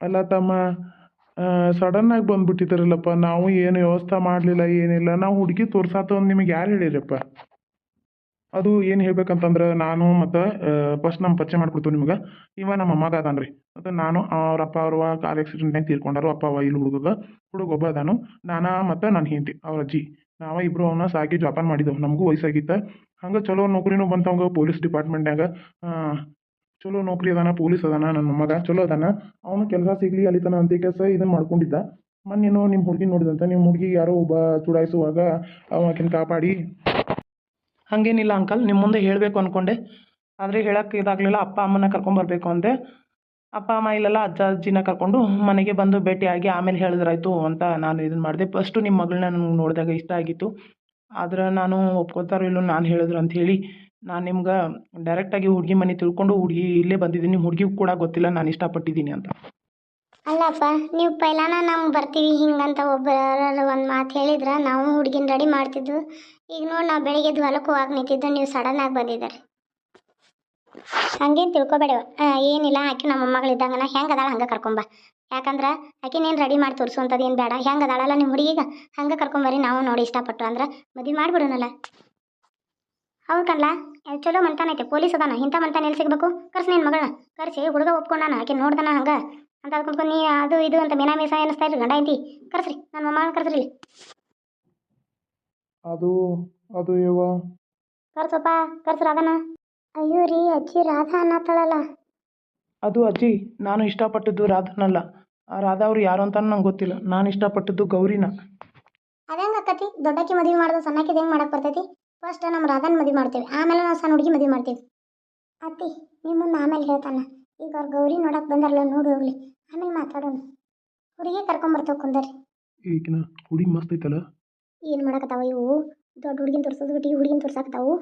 ಅಲ್ಲ ತಮ್ಮ ಸಡನ್ನಾಗಿ ಬಂದ್ಬಿಟ್ಟಿದ್ದಾರಲ್ಲಪ್ಪ, ನಾವು ಏನು ವ್ಯವಸ್ಥೆ ಮಾಡಲಿಲ್ಲ, ಏನಿಲ್ಲ, ನಾವು ಹುಡುಗಿ ತೋರ್ಸಾತು ಅಂತ ನಿಮಗೆ ಯಾರು ಹೇಳಿರಪ್ಪ ಅದು ಏನು ಹೇಳ್ಬೇಕಂತಂದ್ರೆ, ನಾನು ಮತ್ತು ಫಸ್ಟ್ ನಮ್ಮ ಪರಿಚಯ ಮಾಡ್ಕೊಡ್ತೀವಿ ನಿಮ್ಗೆ. ಇವ ನಮ್ಮ ಅಮ್ಮಗ ಅದಾನ ರೀ ಮತ್ತು ನಾನು ಅವ್ರ ಅಪ್ಪ ಅವ್ರವ್ವ ಕಾರ್ ಆಕ್ಸಿಡೆಂಟ್ನಾಗ ತೀರ್ಕೊಂಡಾರು, ಅಪ್ಪ ಅವ್ವ ಇಲ್ಲಿ ಹುಡುಗ ಹುಡುಗ ಒಬ್ಬ ಅದಾನು. ನಾನು ಮತ್ತು ನನ್ನ ಹೆಂಡತಿ, ಅವ್ರ ಅಜ್ಜಿ. ನಾವ ಇಬ್ಬರು ಅವನ್ನ ಸಾಕಿ ಜೋಪಾನ ಮಾಡಿದೆವು. ನಮಗೂ ವಯಸ್ಸಾಗಿತ್ತು. ಹಂಗೆ ಚಲೋ ನೌಕರಿನೂ ಬಂತು ಅವಂಗ ಪೊಲೀಸ್ ಡಿಪಾರ್ಟ್ಮೆಂಟ್ನಾಗ ಚಲೋ ನೌಕರಿ ಅದಾನ, ಪೊಲೀಸ್ ಅದಾನ ನನ್ನ ಮೊಮ್ಮಗ ಚಲೋ ಅದಾನ. ಅವನು ಕೆಲಸ ಸಿಗಲಿ, ಅಲ್ಲಿತನ ಅಂತ ಕೆಲಸ ಇದನ್ನು ಮಾಡ್ಕೊಂಡಿದ್ದ. ಮೊನ್ನೇನೋ ನಿಮ್ಮ ಹುಡುಗಿ ನೋಡಿದಂತ ನಿಮ್ಮ ಹುಡುಗಿ ಯಾರೋ ಒಬ್ಬ ಚುಡಾಯಿಸುವಾಗ ಆಕಿನ ಕಾಪಾಡಿ. ಹಾಗೇನಿಲ್ಲ ಅಂಕಲ್ ನಿಮ್ಮ ಮುಂದೆ ಹೇಳಬೇಕು ಅಂದ್ಕೊಂಡೆ ಆದರೆ ಹೇಳೋಕ್ಕೆ ಇದಾಗಲಿಲ್ಲ, ಅಪ್ಪ ಅಮ್ಮನ ಕರ್ಕೊಂಬರ್ಬೇಕು ಅಂದೆ. ಅಪ್ಪ, ಅಮ್ಮ ಇಲ್ಲೆಲ್ಲ ಅಜ್ಜ, ಅಜ್ಜಿನ ಕರ್ಕೊಂಡು ಮನೆಗೆ ಬಂದು ಭೇಟಿಯಾಗಿ ಆಮೇಲೆ ಹೇಳಿದ್ರಾಯ್ತು ಅಂತ ನಾನು ಇದನ್ನು ಮಾಡಿದೆ. ಫಸ್ಟು ನಿಮ್ಮ ಮಗಳನ್ನ ನನಗೆ ನೋಡಿದಾಗ ಇಷ್ಟ ಆಗಿತ್ತು. ಆದ್ರೆ ನಾನು ಒಪ್ಕೋತಾರೋ ಇಲ್ಲೋ ನಾನು ಹೇಳಿದ್ರು ಅಂತ ಹೇಳಿ ನಾನು ನಿಮ್ಗೆ ಡೈರೆಕ್ಟಾಗಿ ಹುಡುಗಿ ಮನೆ ತಿಳ್ಕೊಂಡು ಹುಡುಗಿ ಇಲ್ಲೇ ಬಂದಿದ್ದೀನಿ. ನಿಮ್ಮ ಹುಡುಗಿಗೂ ಕೂಡ ಗೊತ್ತಿಲ್ಲ, ನಾನು ಇಷ್ಟಪಟ್ಟಿದ್ದೀನಿ ಅಂತ. ಅಲ್ಲಪ್ಪ, ನೀವು ಪೈಲಾನ ನಮ್ಗೆ ಬರ್ತೀವಿ ಹಿಂಗಂತ ಒಬ್ಬರ ಒಂದು ಮಾತು ಹೇಳಿದ್ರೆ ನಾವು ಹುಡುಗಿನ ರೆಡಿ ಮಾಡ್ತಿದ್ವು. ಈಗ ನೋಡಿ ನಾವು ಬೆಳಿಗ್ಗೆ ಹೊಲಕ್ಕೂ ಹೋಗಕ್ಕೆ ನಿಂತಿದ್ದು, ನೀವು ಸಡನ್ನಾಗಿ ಬಂದಿದ್ದಾರೆ. ಹಂಗೇನು ತಿಳ್ಕೊಬೇಡ ಏನಿಲ್ಲ, ಆಕೆ ನಮ್ಮ ಮೊಮ್ಮಗಳಿದ್ದಂಗೆ ನಾ ಹೆಂಗೆ ಅದಾಳ ಹಂಗೆ ಕರ್ಕೊಂಬ ಯಾಕಂದ್ರೆ ಆಕೆನೇನು ರೆಡಿ ಮಾಡಿ ತೋರಿಸುವಂಥದ್ದು ಏನು ಬೇಡ. ಹೆಂಗೆ ಅದಾಳಲ್ಲ ನಿಮ್ಮ ಹುಡುಗಿಗೆ. ಹಂಗೆ ಕರ್ಕೊಂಬರಿ ನಾವು ನೋಡಿ ಇಷ್ಟಪಟ್ಟು ಅಂದ್ರೆ ಮದುವೆ ಮಾಡಿಬಿಡೋಣಲ್ಲ ಹೌದು ಚಲೋ ಮಂತಾನೈತೆ ಪೊಲೀಸ್ ಅದಾನ ಇಂಥ ಮಂತಾನ ಎಲ್ಲಿ ಸಿಗಬೇಕು? ಕರ್ಸಿ ನಿನ್ನ ಮಗಳನ್ನ ಕರ್ಸಿ ಹುಡುಗ ಒಪ್ಕೊಂಡಾನ ಆಕೆ ನೋಡ್ದಾನ ಹಂಗೆ. ಅಂತ ಅದ್ಕೊಂಡು ನೀ ಅದು ಇದು ಅಂತ ಮೇನಾ ಮೇಸ ಅನ್ನಿಸ್ತಾ ಇರ್ರಿ ಗಂಡ ಐತಿ ಕರ್ಸ್ರಿ ನನ್ನ ಮಮ್ಮ ಕರ್ಸ್ರಿ ಇಲ್ಲಿ. ಅದು ಅದು ಯವ್ವ. ಕರ್ಸಪ್ಪ ಕರ್ಸ್ ರಾಧಾನ. ಅಯ್ಯೋ ರೀ ಅಜ್ಜಿ ರಾಧಾ ಅನ್ನತ್ತಾಳಲ್ಲ ಅದು ಅಜ್ಜಿ ನಾನು ಇಷ್ಟಪಟ್ಟಿದ್ದು ರಾಧನಲ್ಲ. ಆ ರಾಧಾ ಅವ್ರು ಯಾರು ಅಂತ ನಂಗೆ ಗೊತ್ತಿಲ್ಲ. ನಾನು ಇಷ್ಟಪಟ್ಟಿದ್ದು ಗೌರಿನ. ಅದೇ ಅಕ್ಕತಿ ದೊಡ್ಡಕ್ಕಿ ಮದುವೆ ಮಾಡಿದ್ರೆ ಸಣ್ಣಕ್ಕೆ ಹೆಂಗೆ ಮಾಡಕ್ಕೆ ಬರ್ತೈತಿ? ಫಸ್ಟ್ ನಮ್ಮ ರಾಧನ್ ಮದುವೆ ಮಾಡ್ತೀವಿ. ಆಮೇಲೆ ನಾವು ಸಣ್ಣ ಹುಡುಗಿ ಮದುವೆ ಮಾಡ್ತೀವಿ. ಅತ್ತಿ ನಿಮ್ಮ ಮುಂದೆ ಆಮೇಲೆ ಹೇಳ್ತಾನ. ಈಗ ಅವ್ರು ಗೌರಿ ನೋಡಕ್ಕೆ ಬಂದಾರಲ್ಲ ನೋಡಿ ಹೋಗ್ಲಿ. ಆಮೇಲೆ ಮಾತಾಡೋಣ. ಹುಡುಗಿ ಕರ್ಕೊಂಬರ್ತೇವೆ ಕುಂದರಿ ಈಗಿನ ಹುಡುಗಿ ಮಸ್ತ್ ಐತಲ್ಲ? ಏನು ಮಾಡಕತ್ತಾವ ಇವು? ದೊಡ್ಡ ಹುಡುಗಿನ ತೋರ್ಸೋದು ಬಿಟ್ಟು ಹುಡುಗಿನ ತೋರ್ಸಾಕತ್ತಾವು?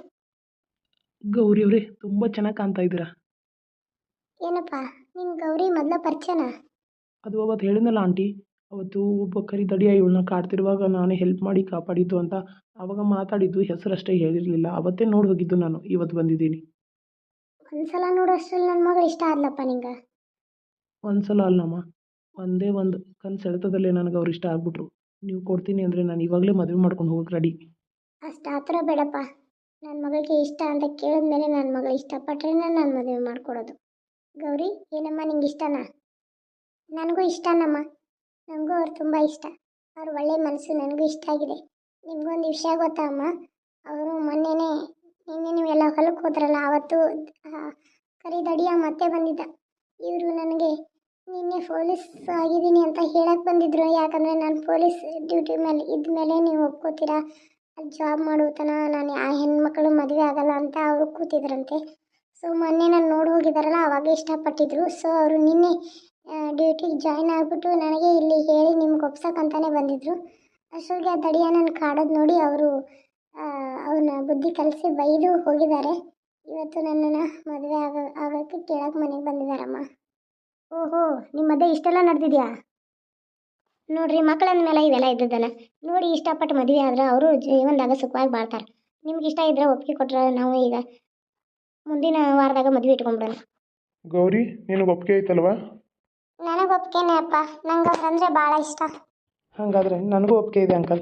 ಗೌರಿ ಅವರೇ ತುಂಬ ಚೆನ್ನಾಗಿ ಕಾಣ್ತಾ ಇದ್ದೀರಾ? ಏನಪ್ಪ ನಿಂಗೆ ಗೌರಿ ಮೊದಲ ಪರಿಚಯನ? ಅದು ಅವತ್ತು ಹೇಳಿದ್ನಲ್ಲ ಆಂಟಿ. ಅವತ್ತು ಒಬ್ಬ ಕರಿ ದಡಿಯ ಇವಳನ್ನ ಕಾಡ್ತಿರುವಾಗ ನಾನು ಹೆಲ್ಪ್ ಮಾಡಿ ಕಾಪಾಡಿದ್ದು ಅಂತ ಅವಾಗ ಮಾತಾಡಿದ್ದು ಹೆಸರಷ್ಟೇ ಹೇಳಿರಲಿಲ್ಲ. ಅವತ್ತೇ ನೋಡಿ ಹೋಗಿದ್ದು ನಾನು. ಇವತ್ತು ಬಂದಿದ್ದೀನಿ. ಒಂದ್ಸಲ ನೋಡೋಷ್ಟ್ರಲ್ಲಿ ನನ್ನ ಮಗಳು ಇಷ್ಟ ಆದ್ಲಪ್ಪ ನಿಂಗೆ? ಒಂದು ಸಲ ಅಲ್ಲಮ್ಮ. ಒಂದೇ ಒಂದು ಕನ್ಸು ಸೆಳೆತದಲ್ಲೇ ನನಗೆ ಅವ್ರು ಇಷ್ಟ ಆಗ್ಬಿಟ್ರು. ನೀವು ಕೊಡ್ತೀನಿ ಅಂದರೆ ನಾನು ಇವಾಗಲೇ ಮದುವೆ ಮಾಡ್ಕೊಂಡು ಹೋಗಕ್ಕೆ ರೆಡಿ ಅಷ್ಟು ಆತರ ಬೇಡಪ್ಪ. ನನ್ನ ಮಗಳಿಗೆ ಇಷ್ಟ ಅಂತ ಕೇಳಿದ್ಮೇಲೆ ನನ್ನ ಮಗಳು ಇಷ್ಟಪಟ್ರೆ ನಾನು ಮದುವೆ ಮಾಡ್ಕೊಡೋದು. ಗೌರಿ ಏನಮ್ಮ ನಿಂಗೆ ಇಷ್ಟನಾ? ನನಗೂ ಇಷ್ಟನಮ್ಮ. ನನಗೂ ಅವ್ರು ತುಂಬ ಇಷ್ಟ. ಅವ್ರ ಒಳ್ಳೆ ಮನಸ್ಸು ನನಗೂ ಇಷ್ಟ ಆಗಿದೆ. ನಿಮಗೊಂದು ವಿಷಯ ಗೊತ್ತಾ ಅಮ್ಮ? ಅವರು ಮೊನ್ನೆನೇ, ನಿನ್ನೆ ನೀವೆಲ್ಲ ಹೊಲಕ್ಕೆ ಹೋದ್ರಲ್ಲ ಆವತ್ತು ಕರಿದಡಿಯ ದಡಿಯ ಮತ್ತೆ ಬಂದಿದ್ದ. ಇವರು ನನಗೆ, ನಿನ್ನೆ ಪೊಲೀಸ್ ಆಗಿದ್ದೀನಿ ಅಂತ ಹೇಳಕ್ಕೆ ಬಂದಿದ್ರು. ಯಾಕಂದರೆ ನಾನು ಪೊಲೀಸ್ ಡ್ಯೂಟಿ ಮೇಲೆ ಇದ್ದ ಮೇಲೆ ನೀವು ಒಪ್ಕೋತೀರಾ? ಅಲ್ಲಿ ಜಾಬ್ ಮಾಡುತ್ತನ ನಾನು ಆ ಹೆಣ್ಮಕ್ಳು ಮದುವೆ ಆಗಲ್ಲ ಅಂತ ಅವರು ಕೂತಿದ್ರಂತೆ. ಸೊ ಮೊನ್ನೆ ನಾನು ನೋಡಿ ಹೋಗಿದ್ದಾರಲ್ಲ ಅವಾಗ ಇಷ್ಟಪಟ್ಟಿದ್ರು. ಸೊ ಅವರು ನಿನ್ನೆ ಡ್ಯೂಟಿಗೆ ಜಾಯ್ನ್ ಆಗಿಬಿಟ್ಟು ನನಗೆ ಇಲ್ಲಿ ಹೇಳಿ ನಿಮ್ಗೆ ಒಪ್ಸೋಕ್ಕಂತಾನೆ ಬಂದಿದ್ರು. ಅಷ್ಟೊತ್ತಿಗೆ ಆ ದಡಿಯ ನನ್ನ ಕಾಡೋದು ನೋಡಿ ಅವರು ಅವನ್ನ ಬುದ್ಧಿ ಕಲಿಸಿ ಬೈದು ಹೋಗಿದ್ದಾರೆ. ಇವತ್ತು ನನ್ನನ್ನು ಮದುವೆ ಆಗೋ, ಆಗೋಕ್ಕೆ ಕೇಳೋಕೆ ಮನೆಗೆ ಬಂದಿದ್ದಾರಮ್ಮ. ಓಹೋ ನಿಮ್ಮ ಮದುವೆ ಇಷ್ಟೆಲ್ಲ ನಡೆದಿದ್ಯಾ? ನೋಡ್ರಿ ಮಕ್ಕಳಂದ ಮೇಲೆ ಇವೆಲ್ಲ ಇದ್ದದನ ನೋಡಿ, ಇಷ್ಟಪಟ್ಟು ಮದುವೆ ಆದ್ರೆ ಅವರು ಜೀವನದಾಗ ಸುಖವಾಗಿ ಬಾಳ್ತಾರೆ. ನಿಮ್ಗೆ ಇಷ್ಟ ಇದ್ರೆ ಒಪ್ಪಿಗೆ ಕೊಟ್ರೆ ನಾವು ಈಗ ಮುಂದಿನ ವಾರದಾಗ ಮದುವೆ ಇಟ್ಕೊಂಡ್ಬಿಡೋಣ ಗೌರಿ, ನಿನಗೆ ಒಪ್ಪಿಗೆ ಐತಲ್ವಾ? ನನಗೆ ಒಪ್ಪಿಗೆನೆ ಅಪ್ಪ. ನಂಗೆ ಅವ್ರಂದ್ರೆ ಭಾಳ ಇಷ್ಟ. ಹಾಗಾದರೆ ನನಗೂ ಒಪ್ಪಿಗೆ ಇದೆ ಅಂಕಲ್.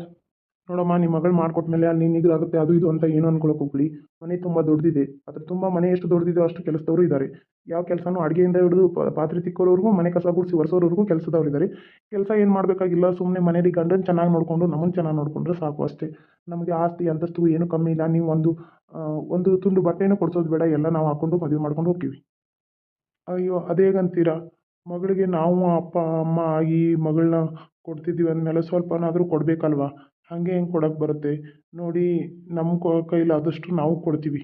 ನೋಡಮ್ಮ ನಿಮ್ಮ ಮಗಳು ಮಾಡಿಕೊಟ್ಮೇಲೆ ಅಲ್ಲಿ ನಿನಗೆ ಆಗುತ್ತೆ ಅದು ಇದು ಅಂತ ಏನು ಅನ್ಕೊಳಕ್ಕೆ ಹೋಗ್ಲಿ ಮನೆ ತುಂಬ ದೊಡ್ಡದಿದೆ ಅದ್ರ ತುಂಬ ಮನೆ ಎಷ್ಟು ದೊಡ್ಡದಿದೆ ಅಷ್ಟು ಕೆಲಸದವರು ಇದ್ದಾರೆ ಯಾವ ಕೆಲಸನೂ ಅಡುಗೆಯಿಂದ ಹಿಡಿದು ಪಾತ್ರೆ ತಿಕ್ಕೋರವರೆಗೂ ಮನೆ ಕಸ ಗುಡಿಸಿ ಒರೆಸೋರವರೆಗೂ ಕೆಲಸದವ್ರು ಇದ್ದಾರೆ ಕೆಲಸ ಏನು ಮಾಡಬೇಕಾಗಿಲ್ಲ ಸುಮ್ಮನೆ ಮನೇಲಿ ಗಂಡನ ಚೆನ್ನಾಗಿ ನೋಡಿಕೊಂಡು ನಮ್ಮನ್ನು ಚೆನ್ನಾಗಿ ನೋಡಿಕೊಂಡ್ರೆ ಸಾಕು ಅಷ್ಟೇ. ನಮಗೆ ಆಸ್ತಿ ಅಂತಸ್ತು ಏನು ಕಮ್ಮಿ ಇಲ್ಲ. ನೀವು ಒಂದು ಒಂದು ತುಂಡು ಬಟ್ಟೆನೂ ಕೊಡ್ಸೋದು ಬೇಡ. ಎಲ್ಲ ನಾವು ಹಾಕ್ಕೊಂಡು ಮದುವೆ ಮಾಡ್ಕೊಂಡು ಹೋಗ್ತೀವಿ. ಅಯ್ಯೋ ಅದೇಗಂತೀರಾ ಮಗಳಿಗೆ ನಾವು ಅಪ್ಪ, ಅಮ್ಮ ಆಗಿ ಮಗಳನ್ನ ಕೊಡ್ತಿದ್ದೀವಿ ಅಂದಮೇಲೆ ಸ್ವಲ್ಪನಾದರೂ ಕೊಡಬೇಕಲ್ವ? ಹಾಗೆ ಹೆಂಗೆ ಕೊಡೋಕ್ಕೆ ಬರುತ್ತೆ. ನೋಡಿ ನಮ್ಮ ಕೊ ಕೈಲಾದಷ್ಟು ನಾವು ಕೊಡ್ತೀವಿ.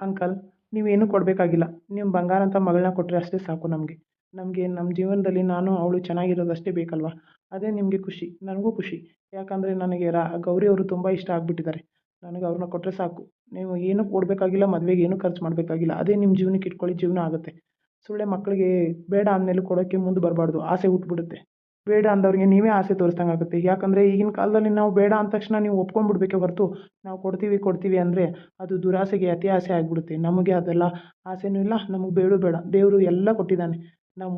ಅಂಕಲ್, ನೀವೇನು ಕೊಡಬೇಕಾಗಿಲ್ಲ. ನಿಮ್ಮ ಬಂಗಾರ ಅಂತ ಮಗಳನ್ನ ಕೊಟ್ಟರೆ ಅಷ್ಟೇ ಸಾಕು ನಮಗೆ. ನಮಗೆ ನಮ್ಮ ಜೀವನದಲ್ಲಿ ನಾನು, ಅವಳು ಚೆನ್ನಾಗಿರೋದಷ್ಟೇ ಬೇಕಲ್ವಾ? ಅದೇ ನಿಮಗೆ ಖುಷಿ, ನನಗೂ ಖುಷಿ. ಯಾಕಂದರೆ ನನಗೆ ರಾ, ಗೌರಿ ಅವರು ತುಂಬ ಇಷ್ಟ ಆಗಿಬಿಟ್ಟಿದ್ದಾರೆ. ನನಗೆ ಅವ್ರನ್ನ ಕೊಟ್ಟರೆ ಸಾಕು. ನೀವು ಏನು ಕೊಡಬೇಕಾಗಿಲ್ಲ, ಮದುವೆಗೆ ಏನೂ ಖರ್ಚು ಮಾಡಬೇಕಾಗಿಲ್ಲ. ಅದೇ ನಿಮ್ಮ ಜೀವನಕ್ಕೆ ಇಟ್ಕೊಳ್ಳಿ, ಜೀವನ ಆಗುತ್ತೆ. ಸುಳ್ಳೆ ಮಕ್ಕಳಿಗೆ ಬೇಡ ಅಂದಮೇಲೆ ಕೊಡೋಕ್ಕೆ ಮುಂದೆ ಬರಬಾರ್ದು. ಆಸೆ ಹುಟ್ಬಿಡುತ್ತೆ. ಬೇಡ ಅಂದವ್ರಿಗೆ ನೀವೇ ಆಸೆ ತೋರಿಸ್ದಂಗೆ ಆಗುತ್ತೆ. ಯಾಕಂದರೆ ಈಗಿನ ಕಾಲದಲ್ಲಿ ನಾವು ಬೇಡ ಅಂದ ತಕ್ಷಣ ನೀವು ಒಪ್ಕೊಂಡ್ಬಿಡ್ಬೇಕೆ ಹೊರತು ನಾವು ಕೊಡ್ತೀವಿ ಕೊಡ್ತೀವಿ ಅಂದರೆ ಅದು ದುರಾಸೆಗೆ ಅತಿ ಆಸೆ ಆಗಿಬಿಡುತ್ತೆ. ನಮಗೆ ಅದೆಲ್ಲ ಆಸೆನೂ ಇಲ್ಲ, ನಮಗೆ ಬೇಡ ಬೇಡ. ದೇವರು ಎಲ್ಲ ಕೊಟ್ಟಿದ್ದಾನೆ. ನಾವು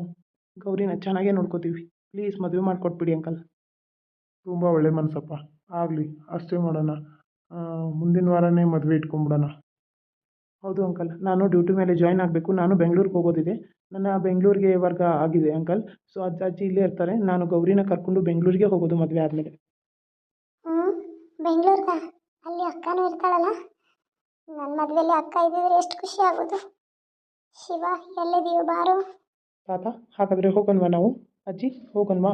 ಗೌರಿನ ಚೆನ್ನಾಗೇ ನೋಡ್ಕೋತೀವಿ. ಪ್ಲೀಸ್ ಮದುವೆ ಮಾಡಿಕೊಟ್ಬಿಡಿ ಅಂಕಲ್. ತುಂಬ ಒಳ್ಳೆ ಮನಸ್ಸಪ್ಪ. ಆಗಲಿ, ಅಷ್ಟೇ ಮಾಡೋಣ. ಮುಂದಿನ ವಾರನೇ ಮದುವೆ ಇಟ್ಕೊಂಬಿಡೋಣ. ಹೌದು ಅಂಕಲ್. ನಾನು ಡ್ಯೂಟಿ ಮೇಲೆ ಜಾಯ್ನ್ ಆಗಬೇಕು. ನಾನು ಬೆಂಗಳೂರಿಗೆ ಹೋಗೋದಿದೆ. ನನ್ನ ಬೆಂಗಳೂರಿಗೆ ವರ್ಗ ಆಗಿದೆ ಅಂಕಲ್. ಸೊ ಅಜ್ಜ ಅಜ್ಜಿ ಇಲ್ಲೇ ಇರ್ತಾರೆ. ನಾನು ಗೌರಿನ ಕರ್ಕೊಂಡು ಬೆಂಗಳೂರಿಗೆ ಹೋಗೋದು ಮದುವೆ ಆದಮೇಲೆ. ಹ್ಞೂ ಬೆಂಗಳೂರ್ಗ? ಅಲ್ಲಿ ಅಕ್ಕನೂ ಇರ್ತಾಳಲ್ಲ? ನನ್ನ ಮದುವೆಯಲ್ಲಿ ಅಕ್ಕ ಇದ್ದಿದ್ರೆ ಎಷ್ಟು ಖುಷಿ ಆಗೋದು. ಶಿವ ಎಲ್ಲಿದೆಯೋ ಬಾರು. ತಾತ ಹಾಗಾದರೆ ಹೋಗೋಣವಾ ನಾವು? ಅಜ್ಜಿ ಹೋಗೋಣವಾ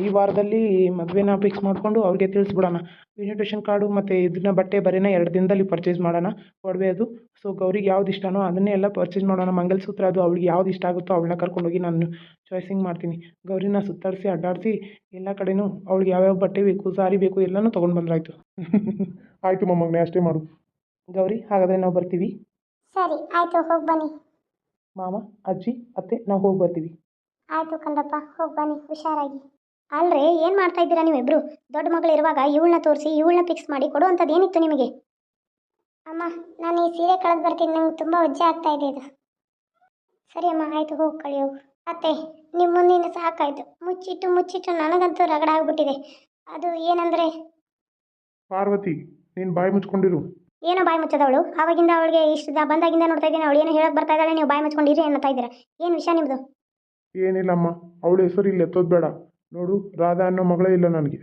ಈ ವಾರದಲ್ಲಿ ಮದುವೆನ ಫಿಕ್ಸ್ ಮಾಡಿಕೊಂಡು ಅವ್ರಿಗೆ ತಿಳಿಸ್ಬಿಡೋಣ. ಇನ್ವಿಟೇಷನ್ ಕಾರ್ಡು ಮತ್ತು ಇದನ್ನ ಬಟ್ಟೆ ಬರೀನ ಎರಡು ದಿನದಲ್ಲಿ ಪರ್ಚೇಸ್ ಮಾಡೋಣ. ಒಡವೆ ಅದು. ಸೊ ಗೌರಿಗೆ ಯಾವ್ದು ಇಷ್ಟನೋ ಅದನ್ನೇ ಎಲ್ಲ ಪರ್ಚೇಸ್ ಮಾಡೋಣ. ಮಂಗಲಸೂತ್ರ ಅದು ಅವ್ಳಿಗೆ ಯಾವ್ದು ಇಷ್ಟ ಆಗುತ್ತೋ ಅವಳನ್ನ ಕರ್ಕೊಂಡೋಗಿ ನಾನು ಚಾಯ್ಸಿಂಗ್ ಮಾಡ್ತೀನಿ. ಗೌರಿನ ಸುತ್ತಾಡಿಸಿ ಅಡ್ಡಾಡಿಸಿ ಎಲ್ಲ ಕಡೆನೂ ಅವ್ಳಿಗೆ ಯಾವ್ಯಾವ ಬಟ್ಟೆ ಬೇಕು ಸಾರಿ ಬೇಕು ಎಲ್ಲನೂ ತೊಗೊಂಡು ಬಂದ್ರಾಯ್ತು. ಆಯಿತು ಮೊಮ್ಮಗನೇ ಅಷ್ಟೇ ಮಾಡು. ಗೌರಿ ಹಾಗಾದರೆ ನಾವು ಬರ್ತೀವಿ? ಸರಿ ಆಯಿತು ಹೋಗಿ ಬನ್ನಿ. ಮಾಮ ಅಜ್ಜಿ ಅತ್ತೆ ನಾವು ಹೋಗಿ ಬರ್ತೀವಿ. ಆಯಿತು ಕಂದಪ್ಪ ಹೋಗಿ ಬನ್ನಿ ಹುಷಾರಾಗಿ. ಅಲ್ರಿ ಏನು ಮಾಡ್ತಾ ಇದ್ದೀರಾ ನೀವಿಬ್ರು? ದೊಡ್ಡ ಮಗಳು ಇರುವಾಗ ಇವಳನ್ನ ತೋರಿಸಿ ಇವಳನ್ನ ಫಿಕ್ಸ್ ಮಾಡಿ ಕೊಡುವಂಥದ್ದು ಏನಿತ್ತು ನಿಮಗೆ? ಅಮ್ಮ ನಾನು ಈ ಸೀರೆ ಕಳೆದು ಬರ್ತೀನಿ ನಂಗೆ ತುಂಬ ಉಜ್ಜೆ ಆಗ್ತಾ ಇದೆ ಇದು. ಸರಿ ಅಮ್ಮ ಆಯಿತು ಹೋಗಿ ಕಳಿ ಹೋಗು. ಅತ್ತೆ ನಿಮ್ಮ ಮುಂದಿನ ಸಾಕಾಯಿತು. ಮುಚ್ಚಿಟ್ಟು ಮುಚ್ಚಿಟ್ಟು ನನಗಂತೂ ರಗಡ ಆಗ್ಬಿಟ್ಟಿದೆ. ಅದು ಏನಂದರೆ? ಪಾರ್ವತಿ ನೀನು ಬಾಯಿ ಮುಚ್ಕೊಂಡಿರು. ಏನೋ ಬಾಯಿ ಮುಚ್ಚದವಳು? ಆವಾಗಿಂದ ಅವಳಿಗೆ ಇಷ್ಟು ದ- ಬಂದಾಗಿಂದ ನೋಡ್ತಾ ಇದ್ದೀನಿ. ಅವಳು ಏನೋ ಹೇಳಕ್ಕೆ ಬರ್ತಾ ಇದ್ದಾಳೆ ನೀವು ಬಾಯಿ ಮುಚ್ಕೊಂಡಿರಿ ಅನ್ನತಾ ಇದ್ದೀರಾ? ಏನು ವಿಷಯ ನಿಮ್ಮದು ಏನಿಲ್ಲಮ್ಮ ಅವಳ ಹೆಸರು ಇಲ್ಲ ಎತ್ತೋದು ಬೇಡ ನೋಡು ರಾಧಾ ಅನ್ನೋ ಮಗಳೇ ಇಲ್ಲ ನನಗೆ.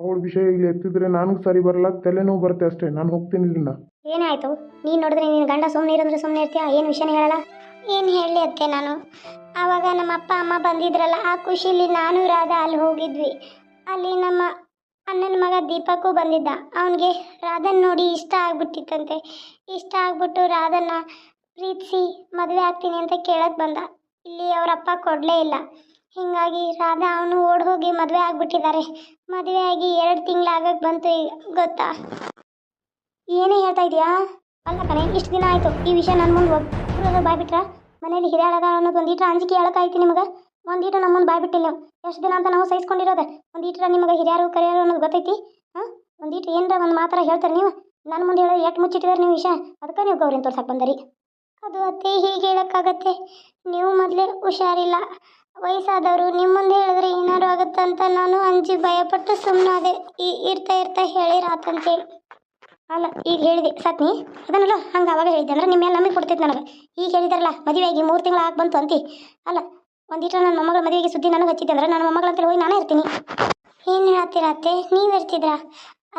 ಅವಳ ವಿಷಯ ಇಲ್ಲಿ ಎತ್ತಿದ್ರೆ ನನಗೆ ಸರಿ ಬರಲ್ಲ ತಲೆನೋವು ಬರುತ್ತೆ ಅಷ್ಟೇ ನಾನು ಹೋಗ್ತೀನಿ ಇಲ್ಲಿಂದ. ಏನಾಯ್ತು? ನೀನು ನೋಡಿದ್ರೆ ನೀನು ಗಂಡ ಸುಮ್ಮನೆ ಇರಂದ್ರೆ ಸುಮ್ಮನೆ ಇರ್ತೀಯ? ಏನು ವಿಷಯ ಹೇಳಲ್ಲ? ಏನು ಹೇಳಲಿ ಅತ್ತೆ ನಾನು. ಆವಾಗ ನಮ್ಮ ಅಪ್ಪ ಅಮ್ಮ ಬಂದಿದ್ರಲ್ಲ ಆ ಖುಷಿಲಿ ನಾನು ರಾಧಾ ಅಲ್ಲಿ ಹೋಗಿದ್ವಿ. ಅಲ್ಲಿ ನಮ್ಮ ಅಣ್ಣನ ಮಗ ದೀಪಕ್ಕೂ ಬಂದಿದ್ದ. ಅವನಿಗೆ ರಾಧನ್ ನೋಡಿ ಇಷ್ಟ ಆಗ್ಬಿಟ್ಟಿತ್ತಂತೆ. ಇಷ್ಟ ಆಗ್ಬಿಟ್ಟು ರಾಧನ್ನ ಪ್ರೀತಿಸಿ ಮದುವೆ ಆಗ್ತೀನಿ ಅಂತ ಕೇಳಕ್ಕೆ ಬಂದ. ಇಲ್ಲಿ ಅವರಪ್ಪ ಕೊಡಲೇ ಇಲ್ಲ. ಹೀಗಾಗಿ ರಾಧಾ ಅವನು ಓಡ್ ಹೋಗಿ ಮದುವೆ ಆಗ್ಬಿಟ್ಟಿದ್ದಾರೆ. ಮದುವೆ ಆಗಿ ಎರಡು ತಿಂಗಳಾಗಕ್ಕೆ ಬಂತು ಗೊತ್ತಾ? ಏನೇ ಹೇಳ್ತಾ ಇದೀಯಾ? ಅಲ್ಲ ಕಣೆ, ಇಷ್ಟು ದಿನ ಆಯಿತು. ಈ ವಿಷಯ ನನ್ನ ಮುಂದೆ ಒಬ್ಬರು ಬಾಯ್ಬಿಟ್ರ? ಮನೇಲಿ ಹಿರಿಯಾಳದ ಅನ್ನೋದು ಒಂದೀಟ್ರ ಅಂಜಿಕೆ ಹೇಳಕ್ಕಾಯ್ತು ನಿಮಗೆ? ಒಂದೀಟ ನಮ್ಮ ಮುಂದೆ ಬಾಯ್ಬಿಟ್ಟಿಲ್ಲ ನೀವು. ಎಷ್ಟು ದಿನ ಅಂತ ನಾವು ಸಹಿಸ್ಕೊಂಡಿರೋದು? ಒಂದೀಟ್ರ ನಿಮಗೆ ಹಿರಿಯರು, ಕರಿಯರು ಅನ್ನೋದು ಗೊತ್ತೈತಿ? ಹಾಂ? ಒಂದೀಟ್ರ ಏನರ ಒಂದು ಮಾತ್ರ ಹೇಳ್ತಾರೆ ನೀವು? ನನ್ನ ಮುಂದೆ ಹೇಳೋದು ಎಷ್ಟು ಮುಚ್ಚಿಟ್ಟಿದ್ದಾರೆ ನೀವು ವಿಷಯ? ಅದಕ್ಕೆ ನೀವು ಗೌರಿನ ತೋರ್ಸಕ್ಕೆ ಬಂದರಿ. ಅದು ಅತ್ತೆ ಹೀಗೆ ಹೇಳೋಕ್ಕಾಗತ್ತೆ. ನೀವು ಮೊದಲೇ ಹುಷಾರಿಲ್ಲ. ವಯಸ್ಸಾದವರು ನಿಮ್ಮ ಮುಂದೆ ಹೇಳಿದ್ರೆ ಏನಾರು ಆಗುತ್ತಂತ ನಾನು ಅಂಜಿ ಭಯಪಟ್ಟು ಸುಮ್ಮನಾದೆ ಇರ್ತಾ ಇರ್ತಾ ಹೇಳಿರಾತಂತೇಳಿ ಅಲ್ಲ, ಈಗ ಹೇಳಿದೆ, ಸತ್ನಿ, ಅದನ್ನಲ್ಲ ಹಂಗೆ ಅವಾಗ ಹೇಳಿದ್ದೆ ಅಂದ್ರೆ ನಿಮ್ಮ ಮೇಲೆ ನಂಬಿಕೆ ಕೊಡ್ತೈತೆ ನನಗೆ. ಈಗ ಹೇಳಿದಾರಲ್ಲ, ಮದುವೆಯಾಗಿ ಮೂರು ತಿಂಗಳು ಆಗಿ ಬಂತು ಅಂತಿ. ಅಲ್ಲ ಒಂದಿಟ್ಟು ನನ್ನ ಮೊಮ್ಮಗಳ ಮದುವೆಗೆ ಸುದ್ದಿ ನನಗೆ ಹಚ್ಚಿದ್ದೆ ಅಂದ್ರೆ ನನ್ನ ಮೊಮ್ಮಗಳ ಅಂತೇಳಿ ಹೋಗಿ ನಾನೇ ಇರ್ತೀನಿ. ಏನು ಹೇಳತ್ತೀರತ್ತೆ ನೀವು ಇರ್ತಿದ್ರಾ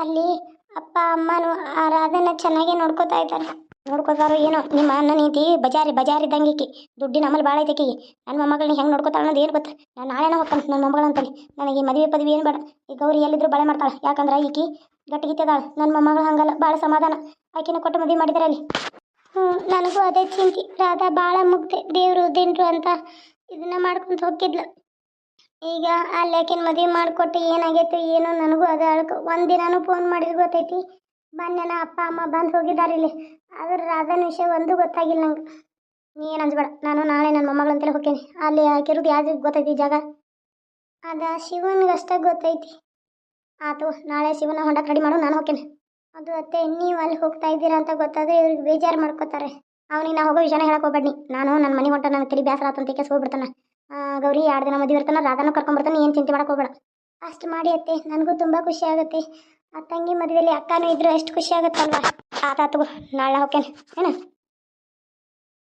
ಅಲ್ಲಿ ಅಪ್ಪ, ಅಮ್ಮನೂ ಆ ರಾಧನ ಚೆನ್ನಾಗಿ ನೋಡ್ಕೋತಾ ಇದ್ದಾರೆ. ನೋಡ್ಕೋತಾರೋ ಏನೋ, ನಿಮ್ಮ ಅಣ್ಣ ನೀತಿ ಬಜಾರಿ ಬಜಾರಿ ಇದ್ದಂಗೆ ಈಕಿ. ದುಡ್ಡಿನ ಅಮಲ್ ಭಾಳ ಐತೆ ಆಕಿ ನನ್ನ ಮೊಮ್ಮಗಳನ್ನ ಹೆಂಗೆ ನೋಡ್ಕೋತಾಳೆ ಅನ್ನೋದು ಏನು ಗೊತ್ತಾ? ನಾನು ನಾಳೆನ ಹೋಗ್ತಾನೆ ನನ್ನ ಮೊಮ್ಮಗಳ ಅಂತೇಳಿ. ನನಗೆ ಈ ಮದುವೆ ಪದವಿ ಏನು ಬೇಡ. ಈ ಗೌರಿ ಎಲ್ಲಿದ್ರು ಬಳೆ ಮಾಡ್ತಾಳೆ. ಯಾಕಂದ್ರೆ ಈಕಿ ಗಟ್ಟಿಗಿತ್ತದ ನನ್ನ ಮೊಮ್ಮಗಳು ಹಂಗಲ್ಲ ಭಾಳ ಸಮಾಧಾನ. ಆಕಿನ ಕೊಟ್ಟು ಮದುವೆ ಮಾಡಿದಾರೆ ಅಲ್ಲಿ. ಹ್ಞೂ ನನಗೂ ಅದೇ ಚಿಂತೆ. ರಾಧ ಭಾಳ ಮುಗ್ದೆ. ದೇವರು, ದಿಂಡ್ರು ಅಂತ ಇದನ್ನ ಮಾಡ್ಕೊಂತ ಹೋಗಿದ್ಲು ಈಗ ಅಲ್ಲಿ ಆಕಿನ ಮದುವೆ ಮಾಡಿಕೊಟ್ಟು ಏನಾಗೈತೆ ಏನೋ ನನಗೂ ಅದೇ ಅಳ್ಕ. ಒಂದಿನಾನು ಫೋನ್ ಮಾಡಿದ್ರು ಗೊತ್ತೈತಿ. ಬನ್ನೆನ ಅಪ್ಪ, ಅಮ್ಮ ಬಂದು ಹೋಗಿದ್ದಾರೆ ಇಲ್ಲಿ. ಆದ್ರೆ ರಾಧನ ವಿಷಯ ಒಂದು ಗೊತ್ತಾಗಿಲ್ಲ ನಂಗೆ. ನೀ ಏನು ಅಂಜಬೇಡ ನಾನು ನಾಳೆ ನನ್ನ ಮೊಮ್ಮಗಳು ಅಂತೇಳಿ ಹೋಗ್ತೀನಿ ಅಲ್ಲಿ ಹಾಕಿರೋದು ಯಾವ್ದು ಗೊತ್ತೈತಿ ಜಾಗ? ಅದ ಶಿವನಿಗೆ ಅಷ್ಟೇ ಗೊತ್ತೈತಿ. ಆತು, ನಾಳೆ ಶಿವನ ಹೊಂಡಕ್ಕೆ ರೆಡಿ ಮಾಡು, ನಾನು ಹೋಗ್ತೇನೆ ಅದು ಅತ್ತೆ, ನೀವು ಅಲ್ಲಿ ಹೋಗ್ತಾ ಇದ್ದೀರಾ ಅಂತ ಗೊತ್ತಾದ್ರೆ ಇವ್ರಿಗೆ ಬೇಜಾರು ಮಾಡ್ಕೋತಾರೆ. ಅವನಿಗೆ ನಾ ಹೋಗೋ ವಿಷಯನ ಹೇಳಕ್ಕೆ ಹೋಗ್ಬೇಡಿ ನಾನು ನನ್ನ ಮನೆ ಹೊಂಟ ನನ್ನ ತಲೆ ಬೇಸರ ಆತಂತ ಕೇಸ್ ಹೋಗ್ಬಿಡ್ತಾನೆ. ಗೌರಿ ಎರಡು ದಿನ ಮದುವೆ ಇರ್ತಾನೆ ರಾಧಾನು ಕರ್ಕೊಂಡ್ಬರ್ತಾನೆ ಏನು ಚಿಂತೆ ಮಾಡಕ್ಕೆ ಹೋಗ್ಬೇಡ. ಅಷ್ಟು ಮಾಡಿ ಅತ್ತೆ, ನನಗೂ ತುಂಬ ಖುಷಿ ಆಗುತ್ತೆ. ಆ ತಂಗಿ ಮದುವೆಯಲ್ಲಿ ಅಕ್ಕನೂ ಇದ್ರೆ ಎಷ್ಟು ಖುಷಿ ಆಗುತ್ತಲ್ವಾ? ಆತಾತು ನಾಳೆ ಹೋಗ್ತೇನೆ. ಏನ?